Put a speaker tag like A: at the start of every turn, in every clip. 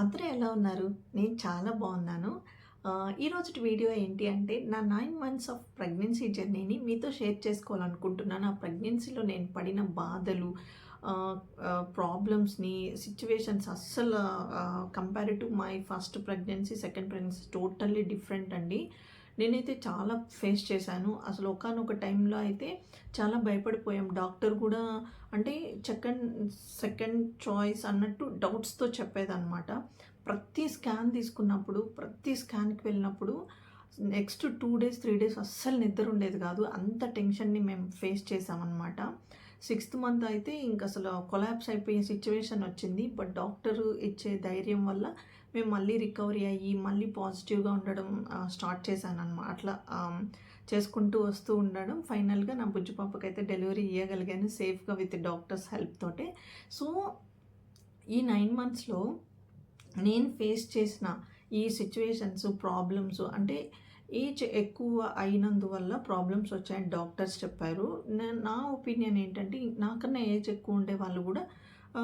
A: అందరూ ఎలా ఉన్నారు? నేను చాలా బాగున్నాను. ఈరోజు వీడియో ఏంటి అంటే, నా నైన్ మంత్స్ ఆఫ్ ప్రెగ్నెన్సీ జర్నీని మీతో షేర్ చేసుకోవాలనుకుంటున్నాను. ఆ ప్రెగ్నెన్సీలో నేను పడిన బాధలు, ప్రాబ్లమ్స్‌ని, సిచ్యువేషన్స్ అస్సలు compare to my first pregnancy, second pregnancy totally different అండి. నేనైతే చాలా ఫేస్ చేశాను. అసలు ఒకానొక టైంలో అయితే చాలా భయపడిపోయాం. డాక్టర్ కూడా అంటే సెకండ్ సెకండ్ చాయిస్ అన్నట్టు డౌట్స్‌తో చెప్పేదనమాట. ప్రతి స్కాన్ తీసుకున్నప్పుడు, ప్రతి స్కాన్‌కి వెళ్ళినప్పుడు next two days, three days అస్సలు నిద్ర ఉండేది కాదు అంత టెన్షన్‌ని మేము ఫేస్ చేసామన్నమాట సిక్స్త్ మంత్ అయితే ఇంకసలు కొలాప్స్ అయిపోయే సిచ్యువేషన్ వచ్చింది. బట్ డాక్టర్ ఇచ్చే ధైర్యం వల్ల మేము మళ్ళీ రికవరీ అయ్యి, మళ్ళీ పాజిటివ్‌గా ఉండడం స్టార్ట్ స్టార్ట్ అనమాట అట్లా చేసుకుంటూ వస్తూ ఉండడం ఫైనల్‌గా నా బుజ్జి పాపకైతే డెలివరీ ఇవ్వగలిగాను సేఫ్‌గా విత్ డాక్టర్స్ హెల్ప్ తోటే. సో, ఈ నైన్ మంత్స్‌లో నేను ఫేస్ చేసిన ఈ సిచ్యువేషన్స్ ప్రాబ్లమ్స్ అంటే ఏజ్ ఎక్కువ అయినందువల్ల ప్రాబ్లమ్స్ వచ్చాయని డాక్టర్స్ చెప్పారు. నా ఒపీనియన్ ఏంటంటే, నాకన్నా ఏజ్ ఎక్కువ ఉండే వాళ్ళు కూడా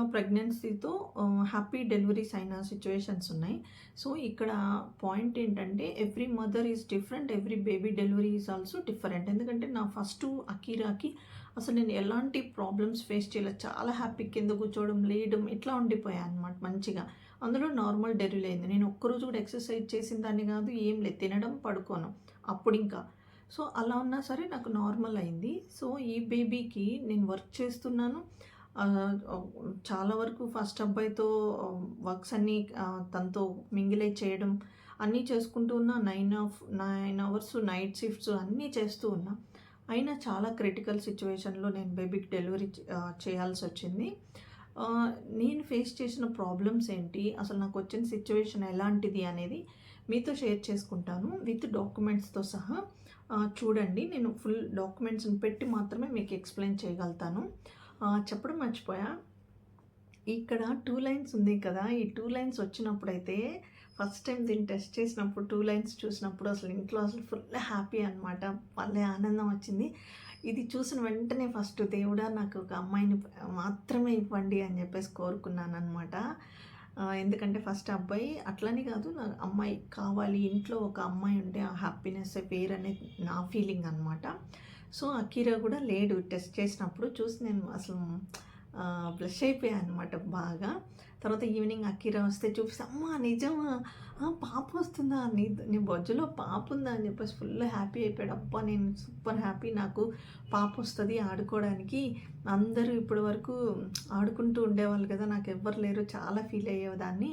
A: ప్రెగ్నెన్సీతో హ్యాపీ డెలివరీస్ అయిన సిచ్యువేషన్స్ ఉన్నాయి. సో, ఇక్కడ పాయింట్ ఏంటంటే, every mother is different. Every baby delivery is also different. ఎందుకంటే నా ఫస్ట్ అకీరాకి అసలు నేను ఎలాంటి ప్రాబ్లమ్స్ ఫేస్ చేయలేదు. చాలా హ్యాపీ కింద కూర్చోవడం, లేయడం ఇట్లా ఉండిపోయాను అనమాట మంచిగా. అందులో నార్మల్ డెలివరీ అయింది. నేను ఒక్కరోజు కూడా ఎక్సర్సైజ్ చేసిన దాన్ని కాదు ఏం లేదు. తినడం, పడుకోవడం అప్పుడింకా. సో, అలా ఉన్నా సరే నాకు నార్మల్ అయింది. సో, ఈ బేబీకి నేను వర్క్ చేస్తున్నాను. చాలా వరకు ఫస్ట్ అబ్బాయితో వర్క్స్ అన్నీ తనతో మింగిలే చేయడం అన్నీ చేసుకుంటూ ఉన్నా. Nine of nine hours night shifts అన్నీ చేస్తూ ఉన్నా. అయినా చాలా క్రిటికల్ సిచ్యువేషన్లో నేను బేబీకి డెలివరీ చేయాల్సి వచ్చింది నేను ఫేస్ చేసిన ప్రాబ్లమ్స్ ఏంటి? అసలు నాకు వచ్చిన సిచ్యువేషన్ ఎలాంటిది అనేది మీతో షేర్ చేసుకుంటాను. విత్ డాక్యుమెంట్స్‌తో సహా. చూడండి నేను ఫుల్ డాక్యుమెంట్స్‌ని పెట్టి మాత్రమే మీకు ఎక్స్‌ప్లెయిన్ చేయగలుగుతాను. చెప్పడం మర్చిపోయా. ఇక్కడ టూ లైన్స్ ఉంది కదా! ఈ టూ లైన్స్ వచ్చినప్పుడైతే ఫస్ట్ టైం దీన్ని టెస్ట్ చేసినప్పుడు టూ లైన్స్ చూసినప్పుడు అసలు ఇంట్లో అసలు ఫుల్ హ్యాపీ అనమాట. భలే ఆనందం వచ్చింది. ఇది చూసిన వెంటనే ఫస్ట్ దేవుడా నాకు ఒక అమ్మాయిని మాత్రమే ఇవ్వండి అని చెప్పేసి కోరుకున్నాను అనమాట ఎందుకంటే ఫస్ట్ అబ్బాయి అట్లని కాదు నా అమ్మాయి కావాలి. ఇంట్లో ఒక అమ్మాయి ఉంటే ఆ హ్యాపీనెస్ పేరు అనేది నా ఫీలింగ్ అనమాట. సో, అకీరా కూడా లేడు టెస్ట్ చేసినప్పుడు చూసి నేను అసలు బ్లష్ అయిపోయాను అనమాట బాగా. తర్వాత ఈవినింగ్ అకీరా వస్తే చూపిస్తే, "అమ్మా నిజమా? పాప వస్తుందా? నీ నీ బొజ్జులో పాప ఉందా?" అని చెప్పేసి ఫుల్ హ్యాపీ అయిపోయాడు. అబ్బా! నేను సూపర్ హ్యాపీ నాకు పాప వస్తుంది ఆడుకోవడానికి. అందరూ ఇప్పటి వరకు ఆడుకుంటూ ఉండేవాళ్ళు కదా! నాకు ఎవ్వరు లేరు. చాలా ఫీల్ అయ్యేదాన్ని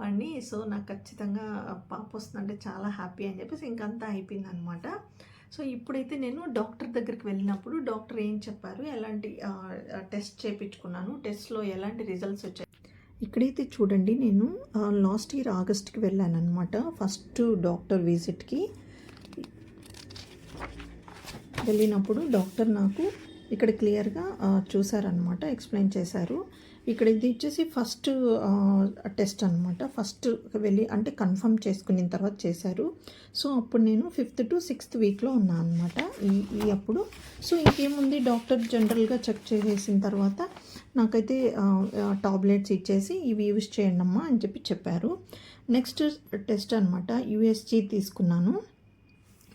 A: వాడిని. సో, నాకు ఖచ్చితంగా పాప వస్తుందంటే చాలా హ్యాపీ అని చెప్పేసి ఇంకంతా అయిపోయిందనమాట. సో, ఇప్పుడైతే నేను డాక్టర్ దగ్గరికి వెళ్ళినప్పుడు డాక్టర్ ఏం చెప్పారు? ఎలాంటి టెస్ట్ చేయించుకున్నాను టెస్ట్‌లో ఎలాంటి రిజల్ట్స్ వచ్చాయి? ఇక్కడైతే చూడండి నేను లాస్ట్ ఇయర్ ఆగస్ట్‌కి వెళ్ళాననమాట. ఫస్ట్ డాక్టర్ విజిట్‌కి. వెళ్ళినప్పుడు డాక్టర్ నాకు ఇక్కడ క్లియర్‌గా చూసారనమాట. ఎక్స్‌ప్లెయిన్ చేశారు. ఇక్కడ ఇది వచ్చేసి ఫస్ట్ టెస్ట్ అనమాట. ఫస్ట్ వెళ్ళి అంటే కన్ఫర్మ్ చేసుకున్న తర్వాత చేశారు. సో, అప్పుడు నేను ఫిఫ్త్ టు సిక్స్త్ వీక్‌లో ఉన్నా అనమాట. ఈ ఈ అప్పుడు. సో, ఇంకేముంది డాక్టర్ జనరల్‌గా చెక్ చేసేసిన తర్వాత నాకైతే టాబ్లెట్స్ ఇచ్చేసి ఇవి యూజ్ చేయండమ్మా అని చెప్పి చెప్పారు. నెక్స్ట్ టెస్ట్ అనమాట. యూఎస్జీ తీసుకున్నాను.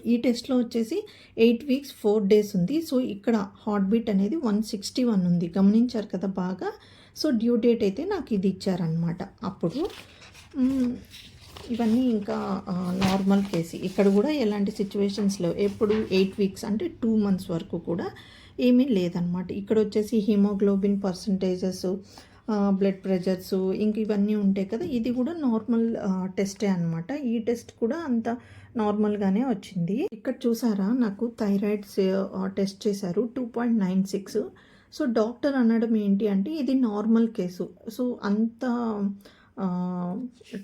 A: ఈ టెస్ట్‌లో వచ్చేసి ఎయిట్ వీక్స్ ఫోర్ డేస్ ఉంది. సో, ఇక్కడ హార్ట్ బీట్ అనేది 161 ఉంది. గమనించారు కదా బాగా. సో, డ్యూ డేట్ అయితే నాకు ఇది ఇచ్చారనమాట. అప్పుడు ఇవన్నీ ఇంకా నార్మల్ కేసు ఇక్కడ కూడా ఎలాంటి సిచ్యువేషన్స్లో లేవు. ఎప్పుడు ఎయిట్ వీక్స్ అంటే టూ మంత్స్ వరకు కూడా ఏమీ లేదనమాట. ఇక్కడ వచ్చేసి హిమోగ్లోబిన్ పర్సెంటేజెస్ బ్లడ్ ప్రెషర్స్ ఇంక ఇవన్నీ ఉంటాయి కదా! ఇది కూడా నార్మల్ టెస్టే అనమాట. ఈ టెస్ట్ కూడా అంత నార్మల్‌గానే వచ్చింది. ఇక్కడ చూసారా నాకు థైరాయిడ్స్ టెస్ట్ చేశారు. 2.96 సో, డాక్టర్ అనడం ఏంటి అంటే ఇది నార్మల్ కేసు. సో, అంత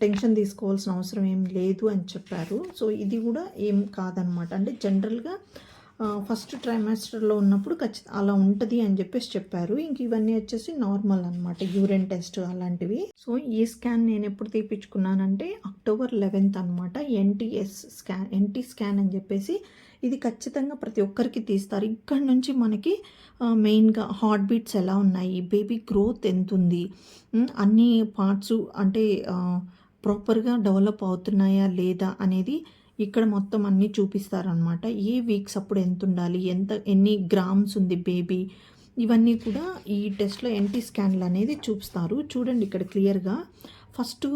A: టెన్షన్ తీసుకోవాల్సిన అవసరం ఏం లేదు అని చెప్పారు. సో, ఇది కూడా ఏం కాదనమాట. అంటే జనరల్‌గా ఫస్ట్ ట్రైమాస్టర్‌లో ఉన్నప్పుడు ఖచ్చితంగా అలా ఉంటుంది అని చెప్పేసి చెప్పారు. ఇంక ఇవన్నీ వచ్చేసి నార్మల్ అనమాట. యూరిన్ టెస్ట్ అలాంటివి. సో, ఈ స్కాన్ నేను ఎప్పుడు తీపిచ్చుకున్నానంటే అక్టోబర్ 11థ్ అనమాట. ఎన్‌టీఎస్ స్కాన్ ఎన్‌టీ స్కాన్ అని చెప్పేసి ఇది ఖచ్చితంగా ప్రతి ఒక్కరికి తీస్తారు. ఇక్కడ నుంచి మనకి మెయిన్గా హార్ట్ బీట్స్ ఎలా ఉన్నాయి బేబీ గ్రోత్ ఎంత ఉంది అన్ని పార్ట్స్ అంటే ప్రాపర్గా డెవలప్ అవుతున్నాయా లేదా అనేది ఇక్కడ మొత్తం అన్నీ చూపిస్తారనమాట ఏ వీక్స్ అప్పుడు ఎంత ఉండాలి ఎంత ఎన్ని గ్రామ్స్ ఉంది బేబీ ఇవన్నీ కూడా ఈ టెస్ట్లో ఎన్టీ స్కాన్లు అనేది చూపిస్తారు. చూడండి ఇక్కడ క్లియర్గా. ఫస్ట్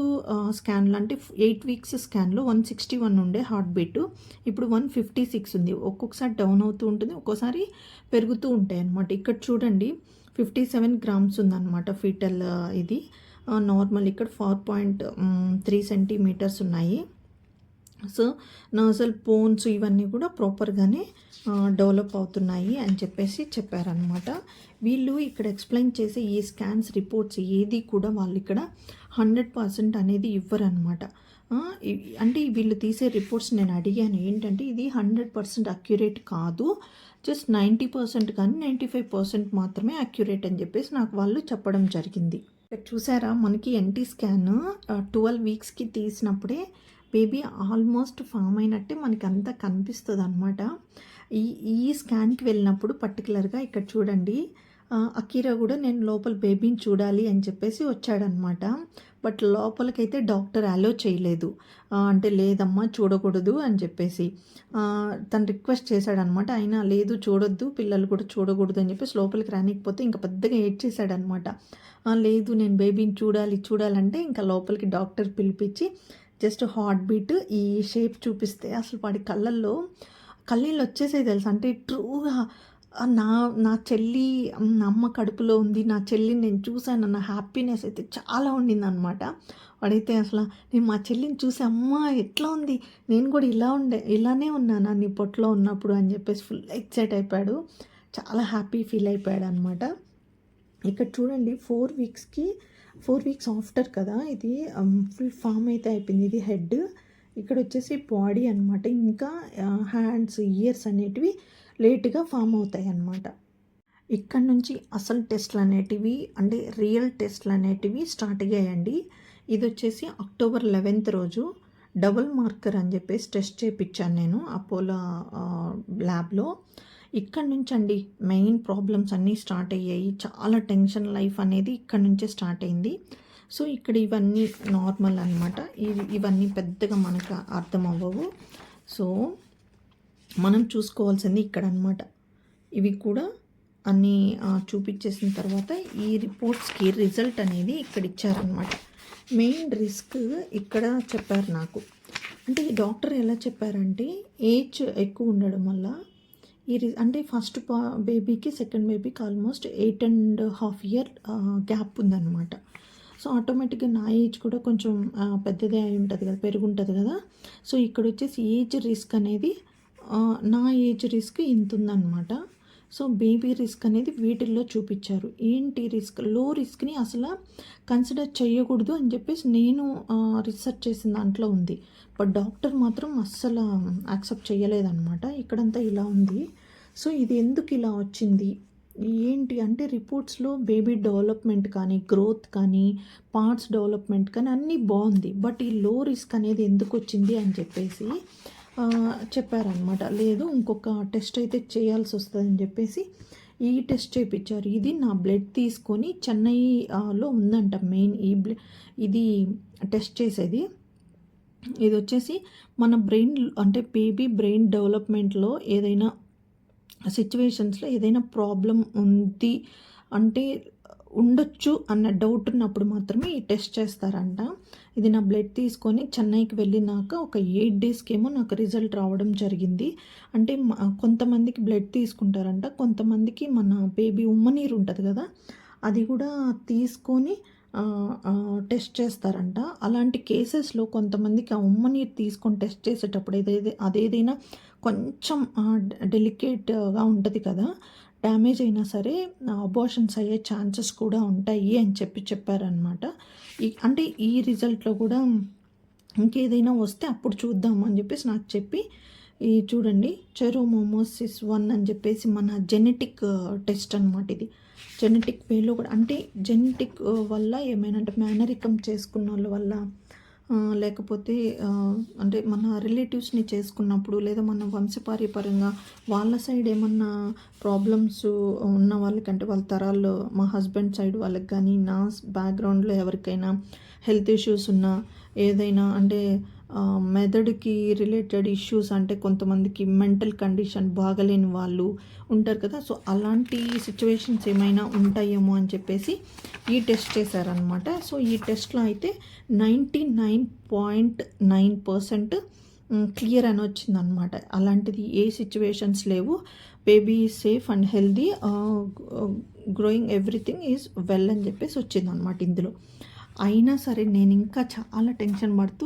A: స్కాన్లో అంటే ఎయిట్ వీక్స్ స్కాన్లో వన్ సిక్స్టీ వన్ ఉండే హార్ట్ బీట్. ఇప్పుడు వన్ ఫిఫ్టీ సిక్స్ ఉంది. ఒక్కొక్కసారి డౌన్ అవుతూ ఉంటుంది ఒక్కోసారి పెరుగుతూ ఉంటాయి అన్నమాట. ఇక్కడ చూడండి ఫిఫ్టీ సెవెన్ గ్రామ్స్ ఉందన్నమాట ఫీటల్ ఇది. నార్మల్ ఇక్కడ ఫోర్ పాయింట్ త్రీ సెంటీమీటర్స్ ఉన్నాయి. సో నర్సల్ పోన్స్ ఇవన్నీ కూడా ప్రాపర్గానే డెవలప్ అవుతున్నాయి అని చెప్పేసి చెప్పారనమాట వీళ్ళు ఇక్కడ ఎక్స్ప్లెయిన్ చేసే ఈ స్కాన్స్ రిపోర్ట్స్ ఏది కూడా వాళ్ళు ఇక్కడ హండ్రెడ్ పర్సెంట్ అనేది ఇవ్వరనమాట అంటే వీళ్ళు తీసే రిపోర్ట్స్ నేను అడిగాను. ఏంటంటే ఇది హండ్రెడ్ పర్సెంట్ అక్యురేట్ కాదు. జస్ట్ నైంటీ పర్సెంట్ కానీ నైంటీ ఫైవ్ పర్సెంట్ మాత్రమే అక్యురేట్ అని చెప్పేసి నాకు వాళ్ళు చెప్పడం జరిగింది. చూసారా మనకి ఎన్టీ స్కాన్ ట్వెల్వ్ వీక్స్కి తీసినప్పుడే బేబీ ఆల్మోస్ట్ ఫామ్ అయినట్టే మనకి అంతా కనిపిస్తుంది అనమాట ఈ ఈ స్కాన్కి వెళ్ళినప్పుడు పర్టికులర్గా ఇక్కడ చూడండి అకీరా కూడా నేను లోపల బేబీని చూడాలి అని చెప్పేసి వచ్చాడనమాట. బట్ లోపలికైతే డాక్టర్ అలో చేయలేదు. అంటే లేదమ్మా చూడకూడదు అని చెప్పేసి. తను రిక్వెస్ట్ చేశాడనమాట. అయినా లేదు చూడొద్దు పిల్లలు కూడా చూడకూడదు అని చెప్పేసి లోపలికి రానికపోతే ఇంకా పెద్దగా ఏడ్చేశాడనమాట లేదు నేను బేబీని చూడాలి చూడాలంటే ఇంకా లోపలికి డాక్టర్ పిలిపించి జస్ట్ హార్ట్ బీట్ ఈ షేప్ చూపిస్తే అసలు వాడి కళ్ళల్లో కళ్ళీళ్ళు వచ్చేసాయి తెలుసు? అంటే ట్రూగా నా నా చెల్లి నా అమ్మ కడుపులో ఉంది నా చెల్లిని నేను చూశాను నా హ్యాపీనెస్ అయితే చాలా ఉండింది అనమాట వాడైతే అసలు నేను మా చెల్లిని చూసి అమ్మ ఎట్లా ఉంది? నేను కూడా ఇలా ఉండే ఇలానే ఉన్నాను నీ పొట్టలో ఉన్నప్పుడు? అని చెప్పేసి ఫుల్ ఎక్సైట్ అయిపోయాడు. చాలా హ్యాపీ ఫీల్ అయిపోయాడు అనమాట ఇక్కడ చూడండి ఫోర్ వీక్స్కి ఫోర్ వీక్స్ ఆఫ్టర్ కదా ఇది ఫుల్ ఫామ్ అయితే అయిపోయింది ఇది హెడ్ ఇక్కడ వచ్చేసి బాడీ అనమాట ఇంకా హ్యాండ్స్ ఇయర్స్ అనేటివి లేట్గా ఫామ్ అవుతాయి అన్నమాట ఇక్కడ నుంచి అసలు టెస్ట్లు అనేటివి అంటే రియల్ టెస్ట్లు అనేటివి స్టార్ట్ అయ్యాయండి. ఇది వచ్చేసి అక్టోబర్ లెవెన్త్ రోజు డబుల్ మార్కర్ అని చెప్పేసి టెస్ట్ చేయించాను నేను అపోలో ల్యాబ్లో. ఇక్కడ నుంచి అండి మెయిన్ ప్రాబ్లమ్స్ అన్నీ స్టార్ట్ అయ్యాయి. చాలా టెన్షన్ లైఫ్ అనేది ఇక్కడ నుంచే స్టార్ట్ అయింది. సో ఇక్కడ ఇవన్నీ నార్మల్ అనమాట ఇవన్నీ పెద్దగా మనకు అర్థం అవ్వవు సో మనం చూసుకోవాల్సింది ఇక్కడ అనమాట ఇవి కూడా అన్నీ చూపించేసిన తర్వాత ఈ రిపోర్ట్స్కి రిజల్ట్ అనేది ఇక్కడ ఇచ్చారనమాట మెయిన్ రిస్క్ ఇక్కడ చెప్పారు నాకు. అంటే ఈ డాక్టర్ ఎలా చెప్పారంటే ఏజ్ ఎక్కువ ఉండడం వల్ల ఈ రి అంటే ఫస్ట్ పా బేబీకి సెకండ్ బేబీకి almost eight and half year gap ఉందన్నమాట. సో ఆటోమేటిక్గా నా ఏజ్ కూడా కొంచెం పెద్దదే అయి ఉంటుంది కదా పెరుగుంటుంది కదా. సో ఇక్కడ వచ్చేసి ఏజ్ రిస్క్ అనేది నా ఏజ్ రిస్క్ ఇంత ఉందన్నమాట సో బేబీ రిస్క్ అనేది వీటిల్లో చూపించారు. ఏంటి రిస్క్? లో రిస్క్ని అసలు కన్సిడర్ చేయకూడదు అని చెప్పేసి నేను రీసెర్చ్ చేసిన దాంట్లో ఉంది. బట్ డాక్టర్ మాత్రం అస్సలు యాక్సెప్ట్ చేయలేదన్నమాట. ఇక్కడంతా ఇలా ఉంది. సో ఇది ఎందుకు ఇలా వచ్చింది? ఏంటి అంటే రిపోర్ట్స్లో బేబీ డెవలప్మెంట్ కానీ గ్రోత్ కానీ పార్ట్స్ డెవలప్మెంట్ కానీ అన్నీ బాగుంది. బట్ ఈ లో రిస్క్ అనేది ఎందుకు వచ్చింది అని చెప్పేసి చెప్పారనమాట లేదు ఇంకొక టెస్ట్ అయితే చేయాల్సి వస్తుందని చెప్పేసి ఈ టెస్ట్ చేయించారు ఇది నా బ్లడ్ తీసుకొని చెన్నైలో ఉందంట మెయిన్ ఈ బ్ల ఇది టెస్ట్ చేసేది. ఇది వచ్చేసి మన బ్రెయిన్ అంటే బేబీ బ్రెయిన్ డెవలప్మెంట్లో ఏదైనా సిచ్యువేషన్స్లో ఏదైనా ప్రాబ్లం ఉంది అంటే ఉండొచ్చు అన్న డౌట్ ఉన్నప్పుడు మాత్రమే ఈ టెస్ట్ చేస్తారంట. ఇది నా బ్లడ్ తీసుకొని చెన్నైకి వెళ్ళినాక ఒక ఎయిట్ డేస్కేమో నాకు రిజల్ట్ రావడం జరిగింది. అంటే కొంతమందికి బ్లడ్ తీసుకుంటారంట కొంతమందికి మన బేబీ ఉమ్మనీరు ఉంటుంది కదా అది కూడా తీసుకొని టెస్ట్ చేస్తారంట. అలాంటి కేసెస్లో కొంతమందికి ఆ ఉమ్మనీరు తీసుకొని టెస్ట్ చేసేటప్పుడు ఏదైతే అదేదైనా కొంచెం డెలికేట్గా ఉంటుంది కదా డ్యామేజ్ అయినా సరే అబార్షన్స్ అయ్యే ఛాన్సెస్ కూడా ఉంటాయి అని చెప్పి చెప్పారనమాట ఈ అంటే ఈ రిజల్ట్లో కూడా ఇంకేదైనా వస్తే అప్పుడు చూద్దాం అని చెప్పేసి నాకు చెప్పి ఈ చూడండి చెరోమోమోసిస్ వన్ అని చెప్పేసి మన జెనెటిక్ టెస్ట్ అనమాట ఇది. జెనెటిక్ వేలో కూడా అంటే జెనెటిక్ వల్ల ఏమైనా అంటే మేనరికం చేసుకున్న వాళ్ళ వల్ల లేకపోతే అంటే మన రిలేటివ్స్‌ని చేసుకున్నప్పుడు లేదా మన వంశపార్యపరంగా వాళ్ళ సైడ్ ఏమన్నా ప్రాబ్లమ్స్ ఉన్న వాళ్ళకంటే వాళ్ళ తరాల్లో మా హస్బెండ్ సైడ్ వాళ్ళకి కానీ నా బ్యాక్‌గ్రౌండ్‌లో ఎవరికైనా హెల్త్ ఇష్యూస్ ఉన్నా ఏదైనా అంటే మెదడుకి రిలేటెడ్ ఇష్యూస్ అంటే కొంతమందికి మెంటల్ కండిషన్ బాగలేని వాళ్ళు ఉంటారు కదా! సో, అలాంటి సిచ్యువేషన్స్ ఏమైనా ఉంటాయేమో అని చెప్పేసి ఈ టెస్ట్ చేశారనమాట. సో, ఈ టెస్ట్‌లో అయితే ninety nine point nine percent clear అని వచ్చిందనమాట. అలాంటిది ఏ సిచ్యువేషన్స్ లేవు. Baby safe and healthy growing everything is well అని చెప్పేసి వచ్చిందనమాట ఇందులో. అయినా సరే నేను ఇంకా చాలా టెన్షన్ పడుతూ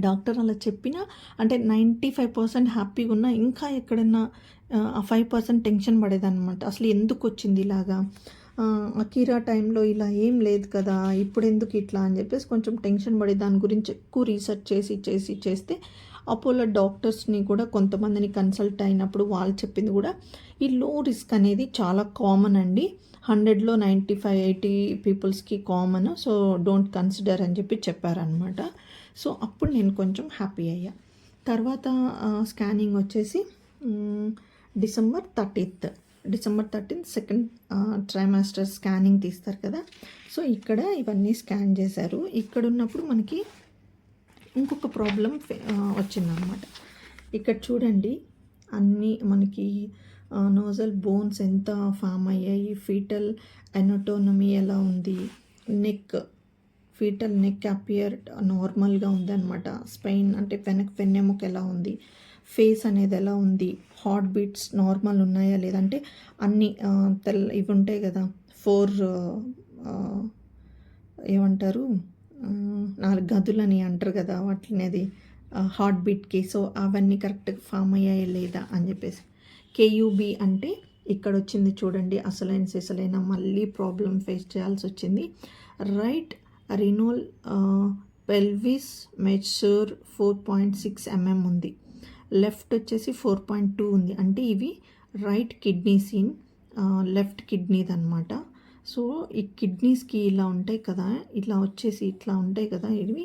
A: డాక్టర్ అలా చెప్పినా అంటే 95% హ్యాపీగా ఉన్నా ఇంకా ఎక్కడన్నా ఆ ఫైవ్ పర్సెంట్ టెన్షన్ పడేదనమాట. అసలు ఎందుకు వచ్చింది ఇలాగా? అకీరా టైంలో ఇలా ఏం లేదు కదా! ఇప్పుడెందుకు ఇట్లా అని చెప్పేసి కొంచెం టెన్షన్ పడి దాని గురించి ఎక్కువ రీసెర్చ్ చేసి, చేసి చేస్తే అపోలో డాక్టర్స్‌ని కూడా కొంతమందిని కన్సల్ట్ అయినప్పుడు వాళ్ళు చెప్పింది కూడా ఈ లో రిస్క్ అనేది చాలా కామన్ అండి. 100లో 95, 80 పీపుల్స్‌కి కామన్. సో, డోంట్ కన్సిడర్ అని చెప్పి చెప్పారనమాట. సో, అప్పుడు నేను కొంచెం హ్యాపీ అయ్యా. తర్వాత స్కానింగ్ వచ్చేసి డిసెంబర్ 30థ్ డిసెంబర్ 13థ్ సెకండ్ ట్రైమాస్టర్ స్కానింగ్ తీస్తారు కదా! సో, ఇక్కడ ఇవన్నీ స్కాన్ చేశారు. ఇక్కడ ఉన్నప్పుడు మనకి ఇంకొక ప్రాబ్లం వచ్చిందనమాట. ఇక్కడ చూడండి అన్నీ మనకి నోజల్ బోన్స్ ఎంత ఫామ్ అయ్యాయి, ఫీటల్ ఎనోటోనమీ ఎలా ఉంది, నెక్ ఫీటల్ నెక్ అపియర్ నార్మల్‌గా ఉందనమాట. స్పెయిన్ అంటే వెనక్ వెన్నెముక ఎలా ఉంది, ఫేస్ అనేది ఎలా ఉంది, హార్ట్ బీట్స్ నార్మల్ ఉన్నాయా లేదా అంటే అన్నీ తెల్ ఇవి ఉంటాయి కదా! ఫోర్ ఏమంటారు నాలుగు గదులని అంటారు కదా! వాటినేది హార్ట్ బీట్‌కి. సో, అవన్నీ కరెక్ట్‌గా ఫామ్ అయ్యాయా లేదా అని చెప్పేసి. కేయూబీ అంటే ఇక్కడ వచ్చింది చూడండి అసలైన సిసలైన మళ్ళీ ప్రాబ్లమ్ ఫేస్ చేయాల్సి వచ్చింది right renal pelvis measure 4.6 mm ఉంది. లెఫ్ట్ వచ్చేసి 4.2 ఉంది. అంటే ఇవి రైట్ కిడ్నీ సీన్ లెఫ్ట్ కిడ్నీది అనమాట సో, ఈ కిడ్నీస్‌కి ఇలా ఉంటాయి కదా! ఇట్లా వచ్చేసి ఇట్లా ఉంటాయి కదా! ఇవి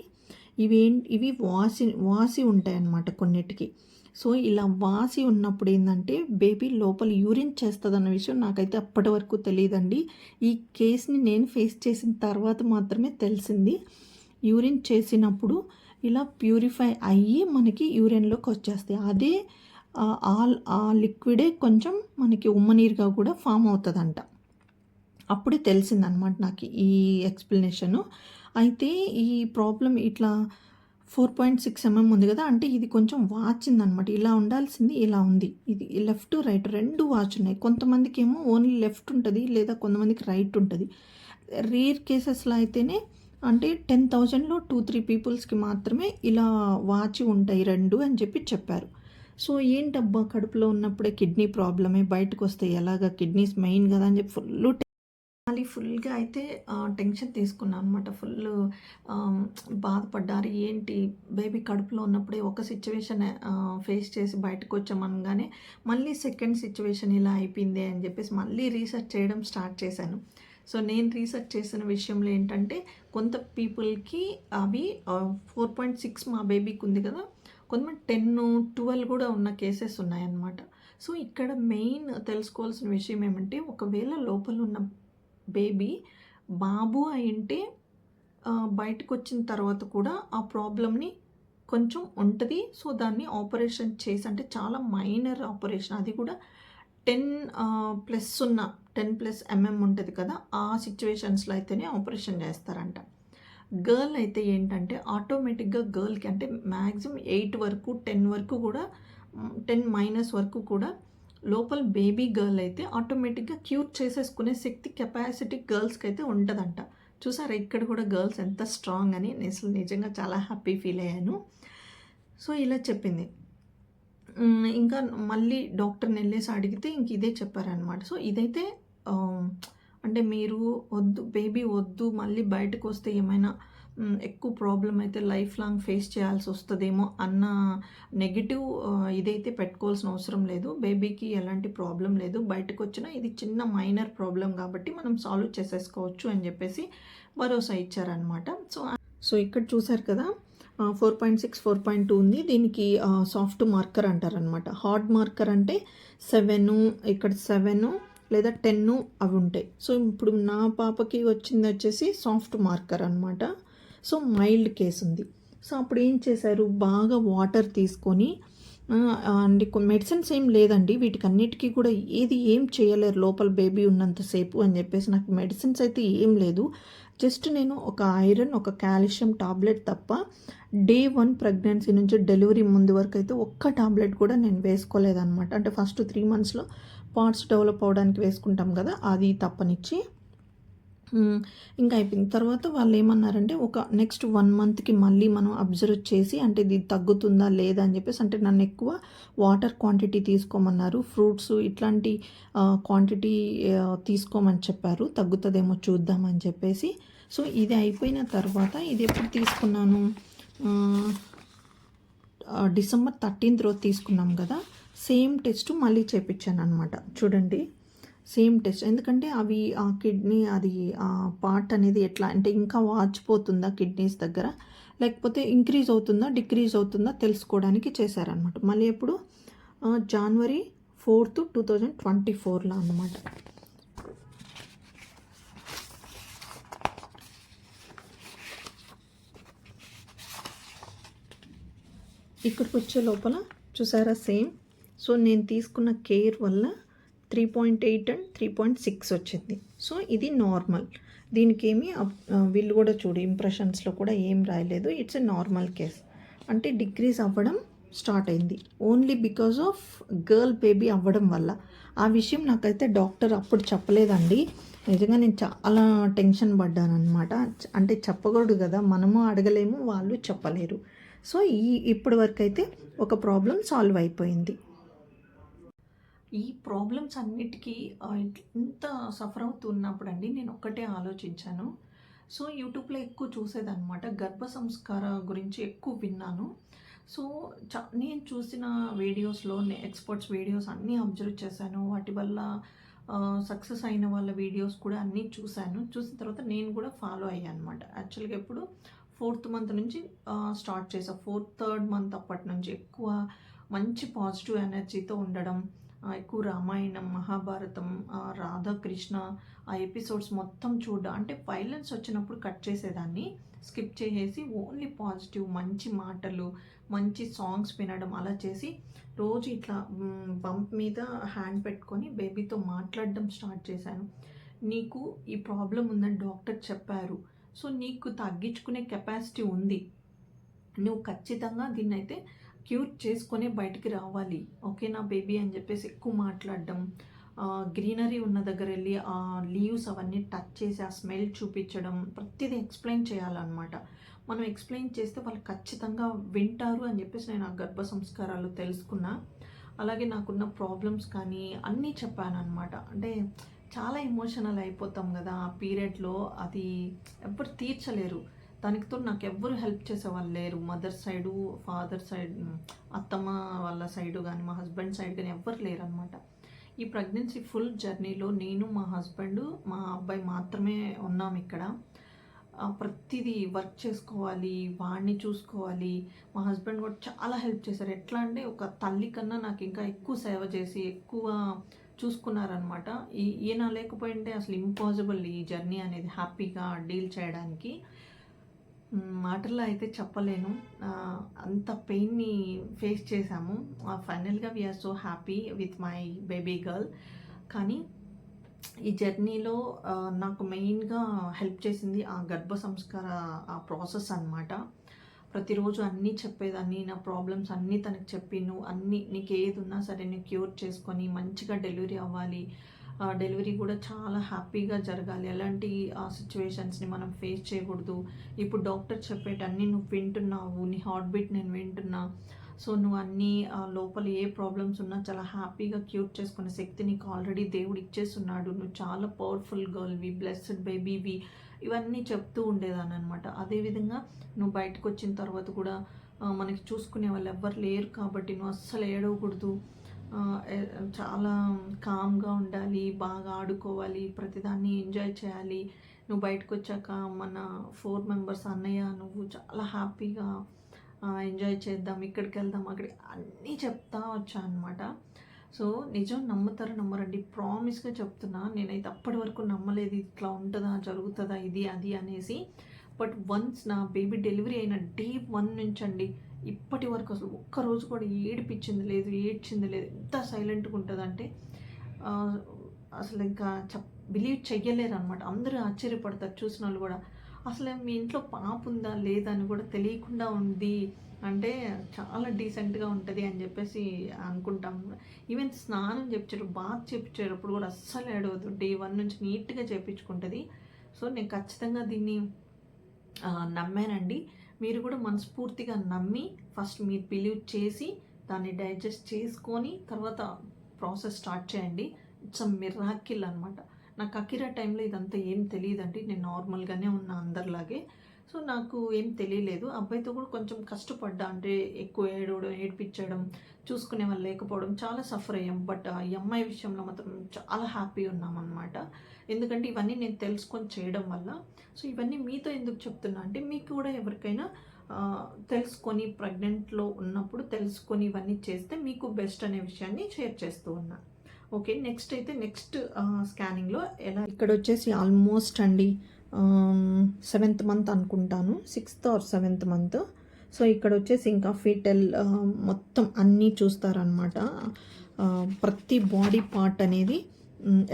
A: ఇవేం ఇవి వాసి వాసి ఉంటాయి అన్నమాట కొన్నిటికి. సో, ఇలా వాసి ఉన్నప్పుడు ఏంటంటే బేబీ లోపల యూరిన్ చేస్తదన్న విషయం నాకైతే అప్పటి వరకు తెలియదండి ఈ కేస్‌ని నేను ఫేస్ చేసిన తర్వాత మాత్రమే తెలిసింది. యూరిన్ చేసినప్పుడు ఇలా ప్యూరిఫై అయ్యి మనకి యూరిన్‌లోకి వచ్చేస్తాయి. అదే ఆల్ ఆ లిక్విడే కొంచెం మనకి ఉమ్మనీరుగా కూడా ఫామ్ అవుతుందంట అప్పుడే తెలిసిందనమాట నాకు ఈ ఎక్స్ప్లెనేషను అయితే ఈ ప్రాబ్లం ఇట్లా 4.6 ఎంఎం ఉంది కదా! అంటే ఇది కొంచెం వాచిందనమాట. ఇలా ఉండాల్సింది ఇలా ఉంది. ఇది లెఫ్ట్, రైట్ రెండు వాచ్ ఉన్నాయి కొంతమందికి ఏమో ఓన్లీ లెఫ్ట్ ఉంటుంది లేదా కొంతమందికి రైట్ ఉంటుంది రేర్ కేసెస్‌లో అయితేనే అంటే 10,000లో 2, 3 పీపుల్స్‌కి మాత్రమే ఇలా వాచి ఉంటాయి రెండు అని చెప్పి చెప్పారు. సో, ఏంటబ్బా! కడుపులో ఉన్నప్పుడే కిడ్నీ ప్రాబ్లమే బయటకొస్తే ఎలాగా కిడ్నీస్ మెయిన్ కదా! అని చెప్పి ఫుల్ మళ్ళీ ఫుల్‌గా అయితే టెన్షన్ తీసుకున్నాను అనమాట. ఫుల్ బాధపడ్డారు ఏంటి బేబీ కడుపులో ఉన్నప్పుడే ఒక సిచ్యువేషన్ ఫేస్ చేసి బయటకొచ్చామనగానే మళ్ళీ సెకండ్ సిచ్యువేషన్ ఇలా అయిపోయింది అని చెప్పేసి మళ్ళీ రీసెర్చ్ చేయడం స్టార్ట్ చేశాను. సో, నేను రీసెర్చ్ చేసిన విషయంలో ఏంటంటే కొంత పీపుల్‌కి అవి ఫోర్ పాయింట్ సిక్స్ మా బేబీకి ఉంది కదా! కొంతమంది 10, 12 కూడా ఉన్న కేసెస్ ఉన్నాయన్నమాట. సో, ఇక్కడ మెయిన్ తెలుసుకోవాల్సిన విషయం ఏమంటే ఒకవేళ లోపల ఉన్న బేబీ బాబు అయింటే బయటకు బయటకొచ్చిన తర్వాత కూడా ఆ ప్రాబ్లమ్‌ని కొంచెం ఉంటుంది సో, దాన్ని ఆపరేషన్ చేసి అంటే చాలా మైనర్ ఆపరేషన్ అది కూడా టెన్ ప్లస్ ఉన్న 10+ ఎంఎం ఉంటుంది కదా! ఆ సిచ్యువేషన్స్లో అయితేనే ఆపరేషన్ చేస్తారంట. గర్ల్ అయితే ఏంటంటే ఆటోమేటిక్‌గా గర్ల్‌కి అంటే మ్యాక్సిమం ఎయిట్ వరకు 10 వరకు కూడా టెన్ మైనస్ వరకు కూడా లోపల బేబీ గర్ల్ అయితే ఆటోమేటిక్‌గా క్యూర్ చేసేసుకునే శక్తి కెపాసిటీ గర్ల్స్కి అయితే ఉంటదంట. చూసారా ఇక్కడ కూడా గర్ల్స్ ఎంత స్ట్రాంగ్ అని నేను అసలు నిజంగా చాలా హ్యాపీ ఫీల్ అయ్యాను. సో, ఇలా చెప్పింది. ఇంకా మళ్ళీ డాక్టర్‌ని వెళ్ళేసి అడిగితే ఇంక ఇదే చెప్పారనమాట. సో, ఇదైతే అంటే మీరు వద్దు బేబీ వద్దు మళ్ళీ బయటకొస్తే ఏమైనా ఎక్కువ ప్రాబ్లం అయితే లైఫ్ లాంగ్ ఫేస్ చేయాల్సి వస్తుందేమో అన్న నెగిటివ్ ఇదైతే పెట్టుకోవాల్సిన అవసరం లేదు. బేబీకి ఎలాంటి ప్రాబ్లం లేదు. బయటకొచ్చినా ఇది చిన్న మైనర్ ప్రాబ్లం కాబట్టి మనం సాల్వ్ చేసేసుకోవచ్చు అని చెప్పేసి భరోసా ఇచ్చారనమాట. సో, సో ఇక్కడ చూసారు కదా four point six four point two ఉంది దీనికి సాఫ్ట్ మార్కర్ అంటారనమాట హార్డ్ మార్కర్ అంటే సెవెన్ ఇక్కడ సెవెన్ లేదా టెన్ అవి ఉంటాయి సో ఇప్పుడు నా పాపకి వచ్చింది వచ్చేసి సాఫ్ట్ మార్కర్ అనమాట సో మైల్డ్ కేస్ ఉంది. సో అప్పుడు ఏం చేశారు? బాగా వాటర్ తీసుకొని అండ్ మెడిసిన్స్ ఏం లేదండి. వీటికి అన్నిటికీ కూడా ఏది ఏం చేయలేరు లోపల బేబీ ఉన్నంతసేపు అని చెప్పేసి నాకు మెడిసిన్స్ అయితే ఏం లేదు. జస్ట్ నేను ఒక ఐరన్ ఒక కాల్షియం టాబ్లెట్ తప్ప డే వన్ ప్రెగ్నెన్సీ నుంచి డెలివరీ ముందు వరకు అయితే ఒక్క టాబ్లెట్ కూడా నేను వేసుకోలేదన్నమాట. అంటే ఫస్ట్ త్రీ మంత్స్లో పార్ట్స్ డెవలప్ అవ్వడానికి వేసుకుంటాం కదా అది తప్పనిచ్చి. ఇంకా అయిపోయింది. తర్వాత వాళ్ళు ఏమన్నారంటే ఒక నెక్స్ట్ వన్ మంత్కి మళ్ళీ మనం అబ్జర్వ్ చేసి అంటే ఇది తగ్గుతుందా లేదా అని చెప్పేసి అంటే నన్ను ఎక్కువ వాటర్ క్వాంటిటీ తీసుకోమన్నారు ఫ్రూట్స్ ఇట్లాంటి క్వాంటిటీ తీసుకోమని చెప్పారు తగ్గుతుందేమో చూద్దామని చెప్పేసి. సో ఇది అయిపోయిన తర్వాత ఇది ఎప్పుడు తీసుకున్నాను? డిసెంబర్ థర్టీన్త్ రోజు తీసుకున్నాం కదా సేమ్ టెస్ట్ మళ్ళీ చేపించాను అనమాట చూడండి. Same test. ఎందుకంటే అవి ఆ కిడ్నీ అది ఆ పార్ట్ అనేది ఎట్లా అంటే ఇంకా వాచిపోతుందా కిడ్నీస్ దగ్గర? లేకపోతే ఇంక్రీజ్ అవుతుందా డిక్రీజ్ అవుతుందా తెలుసుకోవడానికి చేశారనమాట మళ్ళీ ఎప్పుడు? January fourth two thousand twenty ఫోర్లో అనమాట ఇక్కడికి వచ్చే లోపల చూసారా? సేమ్. సో నేను తీసుకున్న కేర్ వల్ల three point eight and three point six వచ్చింది. సో ఇది నార్మల్. దీనికి ఏమి వీళ్ళు కూడా చూడు ఇంప్రెషన్స్లో కూడా ఏం రాయలేదు. It's a normal case. అంటే డిక్రీజ్ అవ్వడం స్టార్ట్ అయింది. Only because of girl baby అవ్వడం వల్ల. ఆ విషయం నాకైతే డాక్టర్ అప్పుడు చెప్పలేదండి. నిజంగా నేను చాలా టెన్షన్ పడ్డాను అనమాట అంటే చెప్పకూడదు కదా మనము అడగలేము వాళ్ళు చెప్పలేరు. సో ఈ ఇప్పటి వరకు అయితే ఒక ప్రాబ్లం సాల్వ్ అయిపోయింది. ఈ ప్రాబ్లమ్స్ అన్నిటికీ ఇంత సఫర్ అవుతున్నప్పుడు అండి నేను ఒక్కటే ఆలోచించాను. సో యూట్యూబ్లో ఎక్కువ చూసేదన్నమాట. గర్భ సంస్కార గురించి ఎక్కువ విన్నాను. సో చ నేను చూసిన వీడియోస్లో ఎక్స్పర్ట్స్ వీడియోస్ అన్నీ అబ్జర్వ్ చేశాను. వాటి వల్ల సక్సెస్ అయిన వాళ్ళ వీడియోస్ కూడా అన్నీ చూశాను. చూసిన తర్వాత నేను కూడా ఫాలో అయ్యాను అనమాట యాక్చువల్గా ఎప్పుడు ఫోర్త్ మంత్ నుంచి స్టార్ట్ చేసా ఫోర్త్ థర్డ్ మంత్ అప్పటి నుంచి ఎక్కువ మంచి పాజిటివ్ ఎనర్జీతో ఉండడం ఎక్కువ రామాయణం మహాభారతం రాధాకృష్ణ ఆ ఎపిసోడ్స్ మొత్తం చూడ అంటే వైలెన్స్ వచ్చినప్పుడు కట్ చేసేదాన్ని. స్కిప్ చేసేసి ఓన్లీ పాజిటివ్ మంచి మాటలు మంచి సాంగ్స్ వినడం అలా చేసి రోజు ఇట్లా బంప్ మీద హ్యాండ్ పెట్టుకొని బేబీతో మాట్లాడడం స్టార్ట్ చేశాను. నీకు ఈ ప్రాబ్లం ఉందని డాక్టర్ చెప్పారు. సో నీకు తగ్గించుకునే కెపాసిటీ ఉంది. నువ్వు ఖచ్చితంగా దీన్నైతే క్యూర్ చేసుకొని బయటికి రావాలి. ఓకే నా బేబీ అని చెప్పేసి ఎక్కువ మాట్లాడడం గ్రీనరీ ఉన్న దగ్గర వెళ్ళి ఆ లీవ్స్ అవన్నీ టచ్ చేసి ఆ స్మెల్ చూపించడం ప్రతిదీ ఎక్స్ప్లెయిన్ చేయాలన్నమాట. మనం ఎక్స్ప్లెయిన్ చేస్తే వాళ్ళు ఖచ్చితంగా వింటారు అని చెప్పేసి నేను ఆ గర్భ సంస్కారాలు తెలుసుకున్నా. అలాగే నాకున్న ప్రాబ్లమ్స్ కానీ అన్నీ చెప్పాను అనమాట అంటే చాలా ఎమోషనల్ అయిపోతాం కదా ఆ పీరియడ్లో అది ఎవ్వరు తీర్చలేరు. దానితో నాకు ఎవ్వరు హెల్ప్ చేసే వాళ్ళు లేరు. మదర్ సైడు ఫాదర్ సైడ్ అత్తమ్మ వాళ్ళ సైడు కానీ మా హస్బెండ్ సైడ్ కానీ ఎవ్వరు లేరు అనమాట ఈ ప్రెగ్నెన్సీ ఫుల్ జర్నీలో నేను మా హస్బెండ్ మా అబ్బాయి మాత్రమే ఉన్నాం ఇక్కడ. ప్రతిదీ వర్క్ చేసుకోవాలి వాడిని చూసుకోవాలి. మా హస్బెండ్ కూడా చాలా హెల్ప్ చేశారు. ఎట్లా అంటే ఒక తల్లి కన్నా నాకు ఇంకా ఎక్కువ సేవ చేసి ఎక్కువ చూసుకున్నారనమాట ఈయన లేకపోయింటే అసలు ఇంపాసిబుల్ ఈ జర్నీ అనేది హ్యాపీగా డీల్ చేయడానికి. మాటల్లో అయితే చెప్పలేను. అంత పెయిన్ని ఫేస్ చేశాము. ఫైనల్గా we're so happy with my baby girl కానీ ఈ జర్నీలో నాకు మెయిన్గా హెల్ప్ చేసింది ఆ గర్భ సంస్కార ఆ ప్రాసెస్ అనమాట ప్రతిరోజు అన్నీ చెప్పేదాన్ని నా ప్రాబ్లమ్స్ అన్నీ తనకు చెప్పి నువ్వు అన్నీ నీకు ఏది ఉన్నా సరే నువ్వు క్యూర్ చేసుకొని మంచిగా డెలివరీ అవ్వాలి. డెలివరీ కూడా చాలా హ్యాపీగా జరగాలి. ఎలాంటి సిచ్యువేషన్స్ని మనం ఫేస్ చేయకూడదు. ఇప్పుడు డాక్టర్ చెప్పేటన్నీ నువ్వు వింటున్నావు నీ హార్ట్ బీట్ నేను వింటున్నా. సో నువ్వు అన్నీ లోపల ఏ ప్రాబ్లమ్స్ ఉన్నా చాలా హ్యాపీగా క్యూర్ చేసుకునే శక్తి నీకు ఆల్రెడీ దేవుడు ఇచ్చేస్తున్నాడు. నువ్వు చాలా పవర్ఫుల్ గర్ల్వి బ్లెస్డ్ బేబీవి ఇవన్నీ చెప్తూ ఉండేదాన్ని అనమాట అదేవిధంగా నువ్వు బయటకు వచ్చిన తర్వాత కూడా మనకి చూసుకునే వాళ్ళు ఎవ్వరు లేరు కాబట్టి నువ్వు అస్సలు ఏడవకూడదు. చాలా కామ్గా ఉండాలి బాగా ఆడుకోవాలి ప్రతిదాన్ని ఎంజాయ్ చేయాలి. నువ్వు బయటకు వచ్చాక మన ఫోర్ మెంబర్స్ అన్నయ్య నువ్వు చాలా హ్యాపీగా ఎంజాయ్ చేద్దాం ఇక్కడికి వెళ్దాం అక్కడికి అన్నీ చెప్తా వచ్చా అనమాట సో నిజం నమ్ముతారు నమ్మరండి. ప్రామిస్గా చెప్తున్నా నేనైతే అప్పటి వరకు నమ్మలేదు ఇట్లా ఉంటుందా జరుగుతుందా ఇది అది అనేసి. బట్ వన్స్ నా బేబీ డెలివరీ అయిన డే వన్ నుంచి అండి ఇప్పటి వరకు అసలు ఒక్కరోజు కూడా ఏడిపించింది లేదు ఏడ్చింది లేదు. ఎంత సైలెంట్గా ఉంటుందంటే అంటే అసలు ఇంకా చెప్ బిలీవ్ చెయ్యలేరు అనమాట అందరూ ఆశ్చర్యపడతారు చూసిన వాళ్ళు కూడా. అసలు మీ ఇంట్లో పాప ఉందా లేదా అని కూడా తెలియకుండా ఉంది అంటే చాలా డీసెంట్గా ఉంటుంది అని చెప్పేసి అనుకుంటాం. ఈవెన్ స్నానం చెప్పారు బాత్ చేపించేటప్పుడు కూడా అస్సలు ఏడవద్దు డే వన్ నుంచి నీట్గా చేపించుకుంటుంది. సో నేను ఖచ్చితంగా దీన్ని నమ్మానండి. మీరు కూడా మనస్ఫూర్తిగా నమ్మి ఫస్ట్ మీరు బిలీవ్ చేసి దాన్ని డైజెస్ట్ చేసుకొని తర్వాత ప్రాసెస్ స్టార్ట్ చేయండి. ఇట్స్ అ మిరాకిల్ అనమాట నాకు అకిరా టైంలో ఇదంతా ఏం తెలియదండి. నేను నార్మల్గానే ఉన్నా అందరిలాగే. సో నాకు ఏం తెలియలేదు. అబ్బాయితో కూడా కొంచెం కష్టపడ్డా. అంటే ఎక్కువ ఏడవడం ఏడిపించడం చూసుకునే వాళ్ళు లేకపోవడం చాలా సఫర్ అయ్యాం. బట్ ఈ అమ్మాయి విషయంలో మాత్రం చాలా హ్యాపీ ఉన్నామన్నమాట ఎందుకంటే ఇవన్నీ నేను తెలుసుకొని చేయడం వల్ల. సో ఇవన్నీ మీతో ఎందుకు చెప్తున్నా అంటే మీకు కూడా ఎవరికైనా తెలుసుకొని ప్రెగ్నెంట్లో ఉన్నప్పుడు తెలుసుకొని ఇవన్నీ చేస్తే మీకు బెస్ట్ అనే విషయాన్ని షేర్ చేస్తూ ఉన్నా. ఓకే నెక్స్ట్ అయితే నెక్స్ట్ స్కానింగ్లో ఎలా ఇక్కడ వచ్చేసి ఆల్మోస్ట్ అండి. సెవెంత్ మంత్ అనుకుంటాను. Sixth or seventh month. So ఇక్కడ వచ్చేసి ఇంకా ఫీటెల్ మొత్తం అన్నీ చూస్తారనమాట ప్రతి బాడీ పార్ట్ అనేది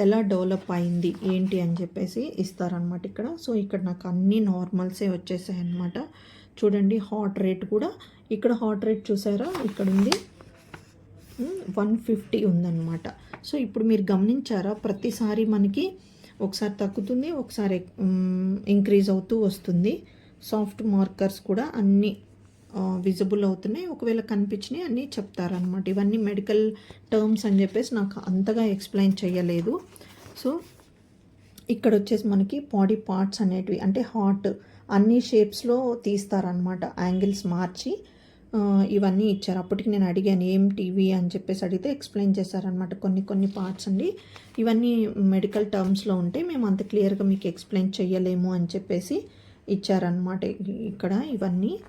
A: ఎలా డెవలప్ అయింది ఏంటి అని చెప్పేసి ఇస్తారనమాట ఇక్కడ. సో ఇక్కడ నాకు అన్నీ నార్మల్సే వచ్చేసాయి అనమాట చూడండి హార్ట్ రేట్ కూడా. ఇక్కడ హార్ట్ రేట్ చూసారా? ఇక్కడ ఉంది వన్ ఫిఫ్టీ ఉందన్నమాట. సో ఇప్పుడు మీరు గమనించారా? ప్రతిసారి మనకి ఒకసారి తగ్గుతుంది ఒకసారి ఇంక్రీజ్ అవుతూ వస్తుంది. సాఫ్ట్ మార్కర్స్ కూడా అన్నీ విజిబుల్ అవుతున్నాయి. ఒకవేళ కనిపించినాయి అన్నీ చెప్తారనమాట ఇవన్నీ మెడికల్ టర్మ్స్ అని చెప్పేసి నాకు అంతగా ఎక్స్ప్లెయిన్ చేయలేదు సో ఇక్కడ వచ్చేసి మనకి బాడీ పార్ట్స్ అనేటివి అంటే హార్ట్ అన్ని షేప్స్లో తీస్తారనమాట యాంగిల్స్ మార్చి ఇవన్నీ ఇచ్చారు. అప్పటికి నేను అడిగాను ఏం టీవీ? అని చెప్పేసి అడిగితే ఎక్స్ప్లెయిన్ చేశారనమాట కొన్ని కొన్ని పార్ట్స్ అండి. ఇవన్నీ మెడికల్ టర్మ్స్లో ఉంటే మేము అంత క్లియర్గా మీకు ఎక్స్ప్లెయిన్ చేయలేము అని చెప్పేసి ఇచ్చారనమాట ఇక్కడ ఇవన్నీ.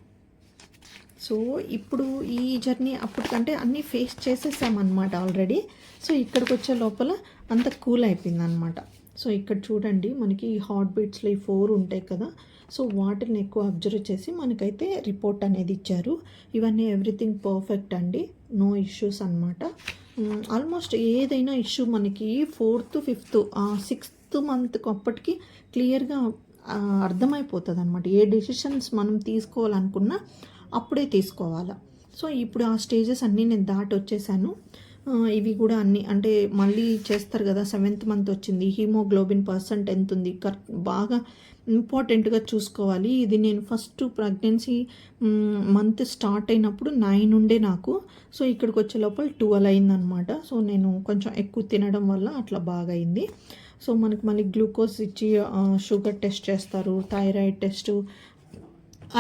A: సో ఇప్పుడు ఈ జర్నీ అప్పటికంటే అన్నీ ఫేస్ చేసేసామన్నమాట ఆల్రెడీ. సో ఇక్కడికి వచ్చే లోపల అంత కూల్ అయిపోయింది అనమాట సో ఇక్కడ చూడండి మనకి ఈ హార్ట్ బీట్స్లో ఈ ఫోర్ ఉంటాయి కదా సో వాటిని ఎక్కువ అబ్జర్వ్ చేసి మనకైతే రిపోర్ట్ అనేది ఇచ్చారు. ఇవన్నీ ఎవ్రీథింగ్ పర్ఫెక్ట్ అండి. నో ఇష్యూస్ అనమాట ఆల్మోస్ట్ ఏదైనా ఇష్యూ మనకి ఫోర్త్ ఫిఫ్త్ సిక్స్త్ మంత్కి అప్పటికి క్లియర్గా అర్థమైపోతుంది అనమాట ఏ డెసిషన్స్ మనం తీసుకోవాలనుకున్నా అప్పుడే తీసుకోవాలి. సో ఇప్పుడు ఆ స్టేజెస్ అన్నీ నేను దాటి వచ్చేసాను ఇవి కూడా అన్ని అంటే మళ్ళీ చేస్తారు కదా సెవెంత్ మంత్ వచ్చింది హీమోగ్లోబిన్ పర్సెంట్ ఎంత ఉంది కరెక్ట్ బాగా ఇంపార్టెంట్గా చూసుకోవాలి. ఇది నేను ఫస్ట్ ప్రెగ్నెన్సీ మంత్ స్టార్ట్ అయినప్పుడు నైన్ ఉండే నాకు. సో ఇక్కడికి వచ్చే లోపల ట్వెల్వ్ అయిందనమాట. సో నేను కొంచెం ఎక్కువ తినడం వల్ల అట్లా బాగా అయింది. సో మనకి మళ్ళీ గ్లూకోజ్ ఇచ్చి షుగర్ టెస్ట్ చేస్తారు థైరాయిడ్ టెస్ట్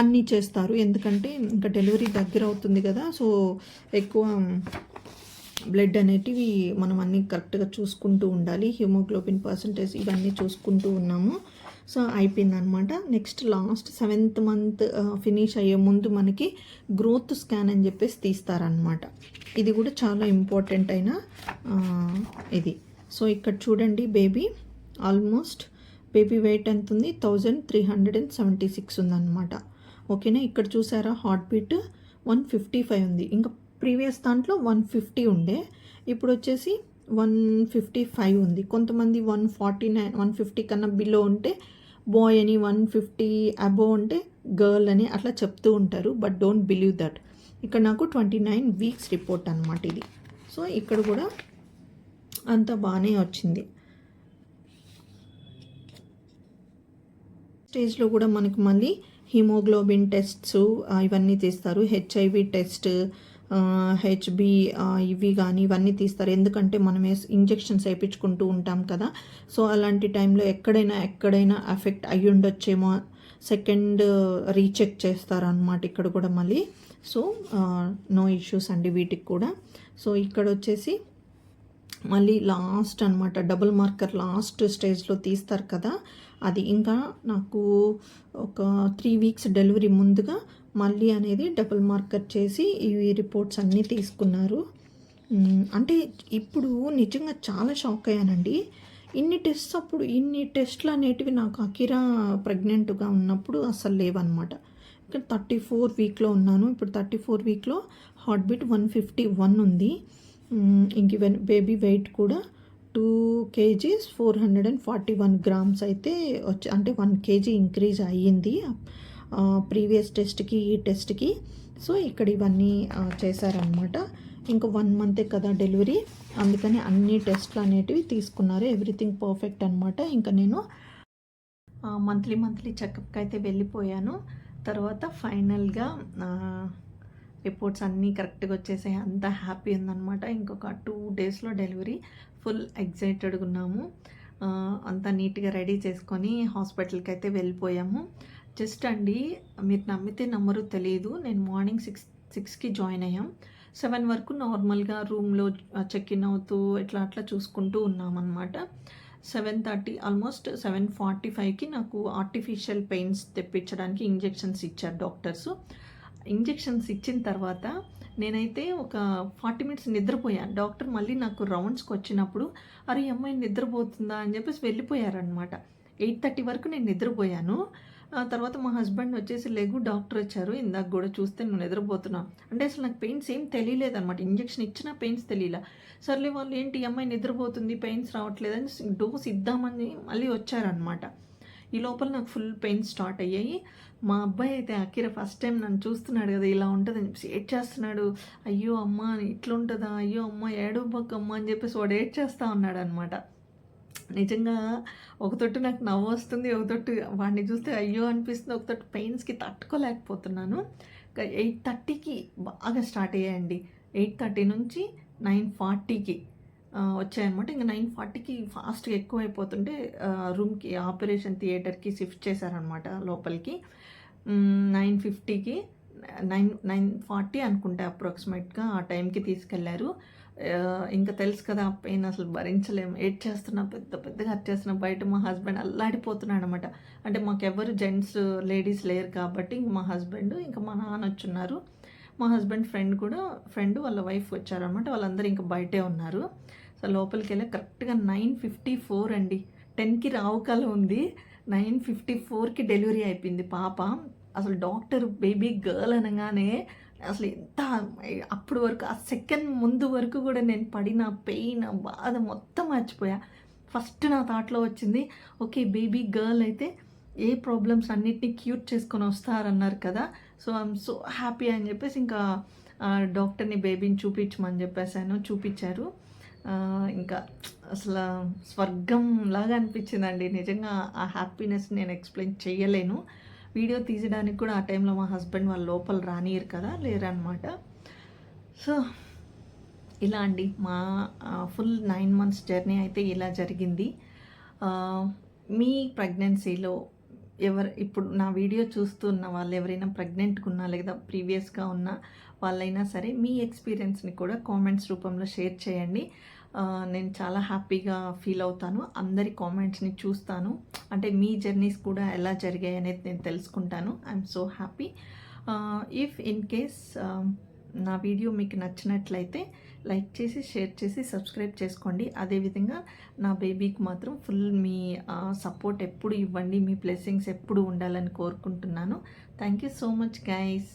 A: అన్నీ చేస్తారు. ఎందుకంటే ఇంకా డెలివరీ దగ్గర అవుతుంది కదా. సో ఎక్కువ బ్లడ్ అనేటివి మనం అన్నీ కరెక్ట్గా చూసుకుంటూ ఉండాలి. హిమోగ్లోబిన్ పర్సంటేజ్ ఇవన్నీ చూసుకుంటూ ఉన్నాము. సో అయిపోయింది అనమాట next last seventh month finish అయ్యే ముందు మనకి గ్రోత్ స్కాన్ అని చెప్పేసి తీస్తారనమాట ఇది కూడా చాలా ఇంపార్టెంట్ అయిన ఇది. సో ఇక్కడ చూడండి బేబీ. ఆల్మోస్ట్ బేబీ వెయిట్ ఎంత ఉంది? Thousand three hundred and seventy six ఉందన్నమాట. ఓకేనా? ఇక్కడ చూసారా? Heart beat one fifty five ఉంది. ఇంకా ప్రీవియస్ దాంట్లో వన్ ఫిఫ్టీ ఉండే. ఇప్పుడు వచ్చేసి వన్ ఫిఫ్టీ ఫైవ్ ఉంది. కొంతమంది one forty nine one fifty కన్నా బిలో ఉంటే బాయ్ అని వన్ ఫిఫ్టీ అబోవ్ అంటే గర్ల్ అని అట్లా చెప్తూ ఉంటారు బట్ డోంట్ బిలీవ్ దట్. ఇక్కడ నాకు ట్వంటీ నైన్ వీక్స్ రిపోర్ట్ అనమాట ఇది. సో ఇక్కడ కూడా అంత బాగానే వచ్చింది. స్టేజ్లో కూడా మనకు మళ్ళీ హిమోగ్లోబిన్ టెస్ట్స్ ఇవన్నీ తీస్తారు. హెచ్ఐవి టెస్ట్ హెచ్బి ఇవి కానీ ఇవన్నీ తీస్తారు. ఎందుకంటే మనం ఇంజెక్షన్స్ వేయించుకుంటూ ఉంటాం కదా. సో అలాంటి టైంలో ఎక్కడైనా ఎక్కడైనా ఎఫెక్ట్ అయ్యి ఉండొచ్చేమో సెకండ్ రీచెక్ చేస్తారనమాట ఇక్కడ కూడా మళ్ళీ. సో నో ఇష్యూస్ అండి వీటికి కూడా. సో ఇక్కడ వచ్చేసి మళ్ళీ లాస్ట్ అనమాట డబుల్ మార్కర్ లాస్ట్ స్టేజ్లో తీస్తారు కదా. అది ఇంకా నాకు ఒక త్రీ వీక్స్ డెలివరీ ముందుగా మళ్ళీ అనేది డబుల్ మార్కర్ చేసి ఇవి రిపోర్ట్స్ అన్నీ తీసుకున్నారు. అంటే ఇప్పుడు నిజంగా చాలా షాక్ అయ్యానండి. ఇన్ని టెస్ట్స్ అప్పుడు ఇన్ని టెస్ట్లు అనేటివి నాకు అకిరా ప్రెగ్నెంట్గా ఉన్నప్పుడు అసలు లేవన్నమాట. ఇక్కడ థర్టీ ఫోర్ వీక్లో ఉన్నాను. ఇప్పుడు థర్టీ ఫోర్ వీక్లో heart beat one fifty one ఉంది. ఇంక ఈవెన్ బేబీ వెయిట్ కూడా two KGs four hundred and forty one grams అయితే వచ్చి అంటే వన్ కేజీ ఇంక్రీజ్ అయ్యింది. ప్రీవియస్ టెస్ట్కి ఈ టెస్ట్కి. సో ఇక్కడ ఇవన్నీ చేశారనమాట ఇంకా వన్ మంతే కదా డెలివరీ. అందుకని అన్ని టెస్ట్లు అనేటివి తీసుకున్నారు. ఎవ్రీథింగ్ పర్ఫెక్ట్ అనమాట ఇంకా నేను మంత్లీ మంత్లీ చెకప్కి అయితే వెళ్ళిపోయాను. తర్వాత ఫైనల్గా రిపోర్ట్స్ అన్నీ కరెక్ట్గా వచ్చేసాయి. అంతా హ్యాపీ ఉందనమాట ఇంకొక టూ డేస్లో డెలివరీ. ఫుల్ ఎగ్జైటెడ్గా ఉన్నాము. అంతా నీట్గా రెడీ చేసుకొని హాస్పిటల్కి అయితే వెళ్ళిపోయాము. జస్ట్ అండి మీరు నమ్మితే నమ్మరు తెలియదు నేను మార్నింగ్ సిక్స్ సిక్స్కి జాయిన్ అయ్యాం. సెవెన్ వరకు నార్మల్గా రూమ్లో చెక్ ఇన్ అవుతూ ఇట్లా అట్లా చూసుకుంటూ ఉన్నామన్నమాట. Seven thirty almost seven forty ఫైవ్కి నాకు ఆర్టిఫిషియల్ పెయిన్స్ తెప్పించడానికి ఇంజెక్షన్స్ ఇచ్చారు డాక్టర్స్. ఇంజెక్షన్స్ ఇచ్చిన తర్వాత నేనైతే ఒక ఫార్టీ మినిట్స్ నిద్రపోయాను డాక్టర్ మళ్ళీ నాకు రౌండ్స్కి వచ్చినప్పుడు అరే అమ్మాయి నిద్రపోతుందా? అని చెప్పేసి వెళ్ళిపోయారనమాట ఎయిట్ థర్టీ వరకు నేను నిద్రపోయాను. ఆ తర్వాత మా హస్బెండ్ వచ్చేసి లేగు డాక్టర్ వచ్చారు. ఇందాక కూడా చూస్తే నువ్వు నిద్రపోతున్నావు అంటే అసలు నాకు పెయిన్స్ ఏం తెలియలేదన్నమాట. ఇంజక్షన్ ఇచ్చినా పెయిన్స్ తెలియలే. సర్లే వాళ్ళు ఏంటి ఈ అమ్మాయి నిద్రపోతుంది పెయిన్స్ రావట్లేదని డోస్ ఇద్దామని మళ్ళీ వచ్చారనమాట ఈ లోపల నాకు ఫుల్ పెయిన్స్ స్టార్ట్ అయ్యాయి. మా అబ్బాయి అయితే అఖిర ఫస్ట్ టైం నన్ను చూస్తున్నాడు కదా ఇలా ఉంటుందని చెప్పేసి ఏడ్ చేస్తున్నాడు. అయ్యో అమ్మ ఇట్లుంటుందా? అయ్యో అమ్మ ఏడు అమ్మ అని చెప్పేసి వాడు ఏడ్ చేస్తూ ఉన్నాడు అనమాట నిజంగా ఒక తొట్టు నాకు నవ్వు వస్తుంది ఒక తొట్టు వాడిని చూస్తే అయ్యో అనిపిస్తుంది ఒక తొట్టు పెయిన్స్కి తట్టుకోలేకపోతున్నాను. ఎయిట్ థర్టీకి బాగా స్టార్ట్ అయ్యాయండి. ఎయిట్ థర్టీ నుంచి నైన్ ఫార్టీకి వచ్చాయన్నమాట. ఇంకా నైన్ ఫార్టీకి ఫాస్ట్గా ఎక్కువ అయిపోతుంటే రూమ్కి ఆపరేషన్ థియేటర్కి షిఫ్ట్ చేశారనమాట లోపలికి. నైన్ ఫిఫ్టీకి నైన్ నైన్ ఫార్టీ అనుకుంటే అప్రాక్సిమేట్గా ఆ టైంకి తీసుకెళ్ళారు. ఇంకా తెలుసు కదా ఆ పెయిన్ అసలు భరించలేము. ఏడ్ చేస్తున్నా పెద్ద పెద్దగా చేస్తున్నా బయట మా హస్బెండ్ అల్లాడిపోతున్నాడు అనమాట అంటే మాకెవరు జెంట్స్ లేడీస్ లేరు కాబట్టి ఇంక మా హస్బెండ్ ఇంకా మా నాన్న వచ్చున్నారు. మా హస్బెండ్ ఫ్రెండ్ కూడా ఫ్రెండ్ వాళ్ళ వైఫ్ వచ్చారనమాట. వాళ్ళందరూ ఇంకా బయటే ఉన్నారు. సో లోపలికి వెళ్ళి కరెక్ట్గా నైన్ ఫిఫ్టీ ఫోర్ అండి. టెన్కి రావుకాలం ఉంది. నైన్ ఫిఫ్టీ ఫోర్కి డెలివరీ అయిపోయింది పాప. అసలు డాక్టర్ బేబీ గర్ల్ అనగానే అసలు ఎంత అప్పుడు వరకు ఆ సెకండ్ ముందు వరకు కూడా నేను పడిన పెయిన్ బాధ మొత్తం మర్చిపోయా. ఫస్ట్ నా థాట్లో వచ్చింది ఓకే బేబీ గర్ల్ అయితే ఏ ప్రాబ్లమ్స్ అన్నిటినీ క్యూట్ చేసుకొని వస్తారన్నారు కదా. సో ఐఎమ్ సో హ్యాపీ అని చెప్పేసి ఇంకా డాక్టర్ని బేబీని చూపించమని చెప్పేసాను. చూపించారు. ఇంకా అసలు స్వర్గం లాగా అనిపించిందండి. నిజంగా ఆ హ్యాపీనెస్ నేను ఎక్స్ప్లెయిన్ చేయలేను. వీడియో తీయడానికి కూడా ఆ టైంలో మా హస్బెండ్ వాళ్ళ లోపల రానియరు కదా లేరనమాట సో ఇలా అండి. మా ఫుల్ నైన్ మంత్స్ జర్నీ అయితే ఇలా జరిగింది. మీ ప్రెగ్నెన్సీలో ఎవరు ఇప్పుడు నా వీడియో చూస్తున్న వాళ్ళు ఎవరైనా ప్రెగ్నెంట్గా ఉన్నా లేదా ప్రీవియస్గా ఉన్న వాళ్ళైనా సరే మీ ఎక్స్పీరియన్స్ని కూడా కామెంట్స్ రూపంలో షేర్ చేయండి. నేను చాలా హ్యాపీగా ఫీల్ అవుతాను. అందరి కామెంట్స్ని చూస్తాను. అంటే మీ జర్నీస్ కూడా ఎలా జరిగాయి అనేది నేను తెలుసుకుంటాను. I'm so happy if in case నా వీడియో మీకు నచ్చినట్లయితే లైక్ చేసి షేర్ చేసి సబ్స్క్రైబ్ చేసుకోండి. అదేవిధంగా నా బేబీకి మాత్రం ఫుల్ మీ సపోర్ట్ ఎప్పుడు ఇవ్వండి. మీ బ్లెస్సింగ్స్ ఎప్పుడు ఉండాలని కోరుకుంటున్నాను. Thank you so much guys